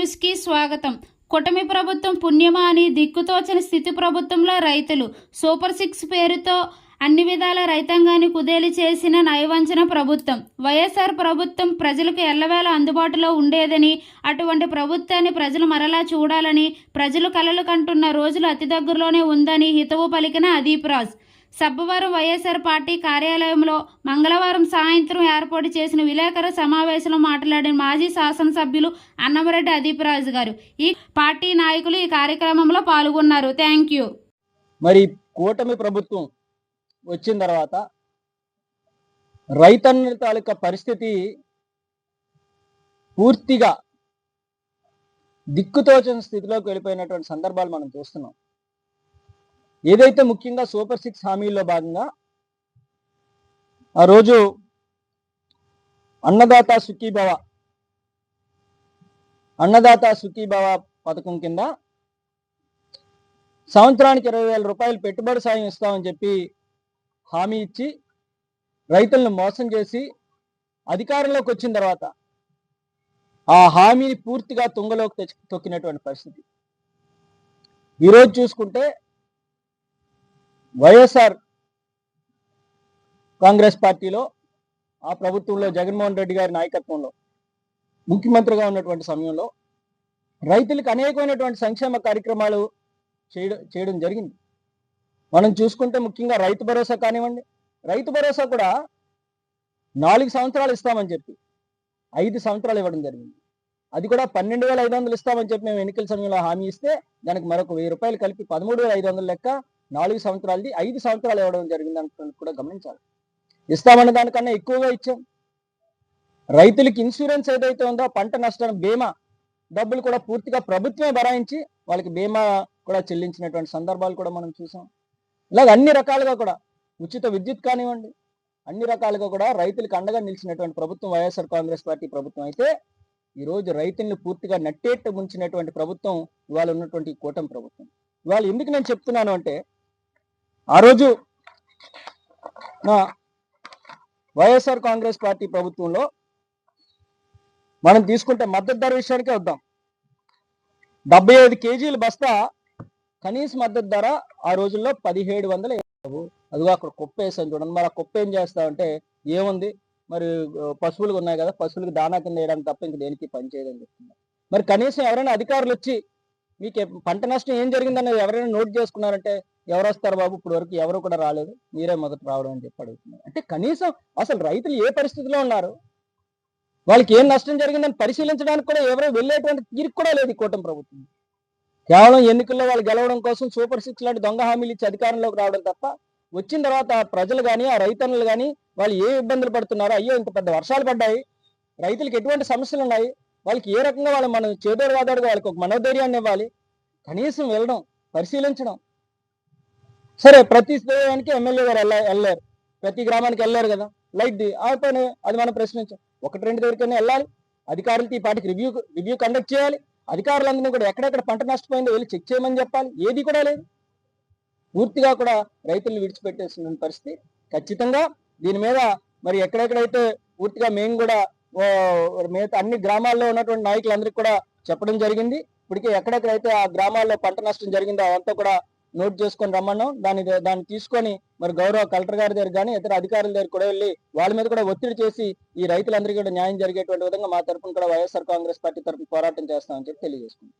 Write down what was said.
న్యూస్కి స్వాగతం. కూటమి ప్రభుత్వం పుణ్యమా అని దిక్కుతోచని స్థితి ప్రభుత్వంలో రైతులు సూపర్ సిక్స్ పేరుతో అన్ని విధాల రైతాంగాన్ని కుదేలి చేసిన నయవంచన ప్రభుత్వం. వైఎస్ఆర్ ప్రభుత్వం ప్రజలకు ఎల్లవేళ అందుబాటులో ఉండేదని అటువంటి ప్రభుత్వాన్ని ప్రజలు మరలా చూడాలని ప్రజలు కలలు కంటున్న రోజులు అతి దగ్గరలోనే ఉందని హితవు పలికిన అదీప్ రాజ్. సబ్బవరం వైఎస్ఆర్ పార్టీ కార్యాలయంలో మంగళవారం సాయంత్రం ఏర్పాటు చేసిన విలేకరుల సమావేశంలో మాట్లాడిన మాజీ శాసనసభ్యులు అన్నమరెడ్డి అదీపరాజు గారు. ఈ పార్టీ నాయకులు ఈ కార్యక్రమంలో పాల్గొన్నారు. Thank you. మరి కూటమి ప్రభుత్వం వచ్చిన తర్వాత రైతన్న తాలూకా పరిస్థితి పూర్తిగా దిక్కుతోచని స్థితిలోకి వెళ్ళిపోయినటువంటి సందర్భాలు మనం చూస్తున్నాం. ఏదైతే ముఖ్యంగా సూపర్ సిక్స్ హామీల్లో భాగంగా ఆ రోజు అన్నదాత సుఖీభవ అన్నదాత సుఖీభవ పథకం కింద సంవత్సరానికి ఇరవై వేల రూపాయలు పెట్టుబడి సాయం ఇస్తామని చెప్పి హామీ ఇచ్చి రైతులను మోసం చేసి అధికారంలోకి వచ్చిన తర్వాత ఆ హామీని పూర్తిగా తుంగలోకి తెచ్చి తొక్కినటువంటి పరిస్థితి. ఈరోజు చూసుకుంటే వైఎస్ఆర్ కాంగ్రెస్ పార్టీలో ఆ ప్రభుత్వంలో జగన్మోహన్ రెడ్డి గారి నాయకత్వంలో ముఖ్యమంత్రిగా ఉన్నటువంటి సమయంలో రైతులకు అనేకమైనటువంటి సంక్షేమ కార్యక్రమాలు చేయడం చేయడం జరిగింది. మనం చూసుకుంటే ముఖ్యంగా రైతు భరోసా కానివ్వండి రైతు భరోసా కూడా నాలుగు సంవత్సరాలు ఇస్తామని చెప్పి ఐదు సంవత్సరాలు ఇవ్వడం జరిగింది. అది కూడా పన్నెండు వేల ఐదు వందలు ఇస్తామని చెప్పి మేము ఎన్నికల సమయంలో హామీ ఇస్తే దానికి మరొక వెయ్యి రూపాయలు కలిపి పదమూడు వేల ఐదు వందల లెక్క నాలుగు సంవత్సరాలది ఐదు సంవత్సరాలు ఇవ్వడం జరిగింది అంటున్నది కూడా గమనించాలి. ఇస్తామన్న దానికన్నా ఎక్కువగా ఇచ్చాం. రైతులకి ఇన్సూరెన్స్ ఏదైతే ఉందో పంట నష్టం బీమా డబ్బులు కూడా పూర్తిగా ప్రభుత్వమే భరాయించి వాళ్ళకి బీమా కూడా చెల్లించినటువంటి సందర్భాలు కూడా మనం చూసాం. ఇలాగ అన్ని రకాలుగా కూడా ఉచిత విద్యుత్ కానివ్వండి అన్ని రకాలుగా కూడా రైతులకు అండగా నిలిచినటువంటి ప్రభుత్వం వైఎస్ఆర్ కాంగ్రెస్ పార్టీ ప్రభుత్వం అయితే ఈ రోజు రైతుల్ని పూర్తిగా నట్టేట్టు ముంచినటువంటి ప్రభుత్వం ఇవాళ ఉన్నటువంటి కూటమి ప్రభుత్వం. ఇవాళ ఎందుకు నేను చెప్తున్నాను అంటే ఆ రోజు నా వైఎస్ఆర్ కాంగ్రెస్ పార్టీ ప్రభుత్వంలో మనం తీసుకుంటే మద్దతు ధర విషయానికే వద్దాం. డెబ్బై ఐదు కేజీల బస్తా కనీస మద్దతు ధర ఆ రోజుల్లో పదిహేడు వందలు అదిగో అక్కడ కుప్పేసాను చూడండి. మరి ఆ కుప్ప ఏం చేస్తామంటే ఏముంది? మరి పశువులు ఉన్నాయి కదా పశువులకు దానా కింద వేయడానికి తప్ప ఇంక దేనికి పని చేయదని చెప్తున్నారు మరి కనీసం ఎవరైనా అధికారులు వచ్చి మీకు పంట నష్టం ఏం జరిగిందనేది ఎవరైనా నోట్ చేసుకున్నారంటే ఎవరు వస్తారు బాబు? ఇప్పుడు వరకు ఎవరు కూడా రాలేదు. మీరే మొదట రావడం అని చెప్పి అడుగుతున్నారు. అంటే కనీసం అసలు రైతులు ఏ పరిస్థితిలో ఉన్నారు? వాళ్ళకి ఏం నష్టం జరిగిందని పరిశీలించడానికి కూడా ఎవరో వెళ్ళేటువంటి తీరు కూడా లేదు కూటమి ప్రభుత్వం. కేవలం ఎన్నికల్లో వాళ్ళు గెలవడం కోసం సూపర్ సిక్స్ లాంటి దొంగ హామీలు ఇచ్చి అధికారంలోకి రావడం తప్ప వచ్చిన తర్వాత ప్రజలు కానీ ఆ రైతన్నులు కానీ వాళ్ళు ఏ ఇబ్బందులు పడుతున్నారో అయ్యో ఇంత పెద్ద వర్షాలు పడ్డాయి రైతులకు ఎటువంటి సమస్యలు ఉన్నాయి వాళ్ళకి ఏ రకంగా వాళ్ళు మనం చేదోడు వాదోడుగా వాళ్ళకి ఒక మనోధైర్యాన్ని ఇవ్వాలి కనీసం వెళ్ళడం పరిశీలించడం సరే ప్రతి స్థానానికి ఎమ్మెల్యే గారు వెళ్ళారు ప్రతి గ్రామానికి వెళ్ళారు కదా. లైట్ ది ఆ అది మనం ప్రశ్నించాం ఒకటి రెండు దగ్గరికైనా వెళ్ళాలి అధికారులతో ఈ పాటికి రివ్యూ రివ్యూ కండక్ట్ చేయాలి. అధికారులందరినీ కూడా ఎక్కడెక్కడ పంట నష్టపోయిందో వెళ్ళి చెక్ చేయమని చెప్పాలి. ఏది కూడా లేదు. పూర్తిగా కూడా రైతులను విడిచిపెట్టేసిన పరిస్థితి ఖచ్చితంగా. దీని మీద మరి ఎక్కడెక్కడైతే పూర్తిగా మేము కూడా ఓ, మిగతా అన్ని గ్రామాల్లో ఉన్నటువంటి నాయకులందరికీ కూడా చెప్పడం జరిగింది. ఇప్పటికే ఎక్కడెక్కడైతే ఆ గ్రామాల్లో పంట నష్టం జరిగిందో అదంతా కూడా నోట్ చేసుకొని రమ్మన్నాం దాని దాన్ని తీసుకొని మరి గౌరవ కలెక్టర్ గారి దగ్గర కానీ ఇతర అధికారుల దగ్గర కూడా వెళ్ళి వాళ్ళ మీద కూడా ఒత్తిడి చేసి ఈ రైతులందరికీ కూడా న్యాయం జరిగేటువంటి విధంగా మా తరఫున కూడా వైఎస్ఆర్ కాంగ్రెస్ పార్టీ తరఫున పోరాటం చేస్తామని చెప్పి తెలియజేసుకుంటాం